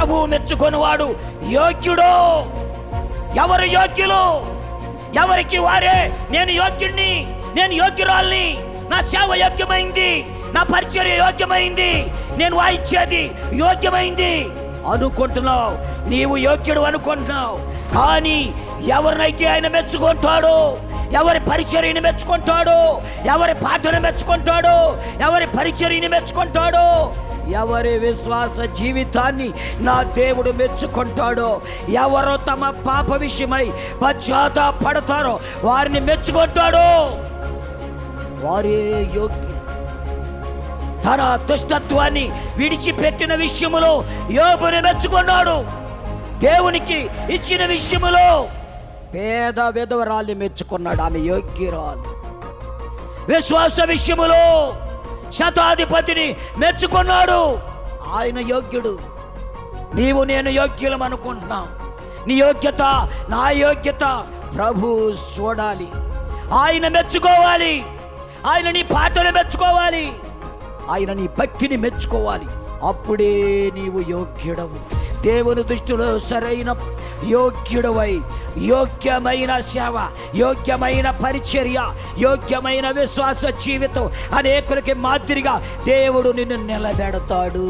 ప్రభువు మెచ్చుకొనివాడు. యోగ్యుడు. ఎవరు యోగ్యులు? ఎవరికి వారే? నేను యోగ్యుడిని నేను యోగ్యురాల్ని. నా సేవ యోగ్యమైంది నా పరిచర్య యోగ్యమైంది నేను వాయించేది యోగ్యమైంది. అనుకుంటున్నావు నీవు యోగ్యుడు అనుకుంటున్నావు. కానీ ఎవరినైతే ఆయన మెచ్చుకుంటాడో ఎవరి పరిచర్యని మెచ్చుకుంటాడో ఎవరి పాటను మెచ్చుకుంటాడో ఎవరి పరిచర్యని మెచ్చుకుంటాడో ఎవరి విశ్వాస జీవితాన్ని నా దేవుడు మెచ్చుకుంటాడో ఎవరో తమ పాప విషయమై పశ్చాత్తాపడతారో వారిని మెచ్చుకుంటాడో. వారే యోగ్యులు. తన దుష్టత్వాన్ని విడిచిపెట్టిన విషయములో యోగుని మెచ్చుకున్నాడు. దేవునికి ఇచ్చిన విషయములో పేద విధవరాల్ని మెచ్చుకున్నాడు. ఆమె యోగ్యురాలు. విశ్వాస విషయములో శతాధిపతిని మెచ్చుకున్నాడు. ఆయన యోగ్యుడు. నీవు నేను యోగ్యులం అనుకుంటున్నాం. నీ యోగ్యత నా యోగ్యత ప్రభు చూడాలి. ఆయన మెచ్చుకోవాలి. ఆయన నీ పాటను మెచ్చుకోవాలి. ఆయన నీ భక్తిని మెచ్చుకోవాలి. అప్పుడే నీవు యోగ్యుడవు. దేవుని దృష్టిలో సరైన యోగ్యుడవై యోగ్యమైన సేవ యోగ్యమైన పరిచర్య యోగ్యమైన విశ్వాస జీవితం అనేకులకి మాదిరిగా దేవుడు నిన్ను నిలబెడతాడు.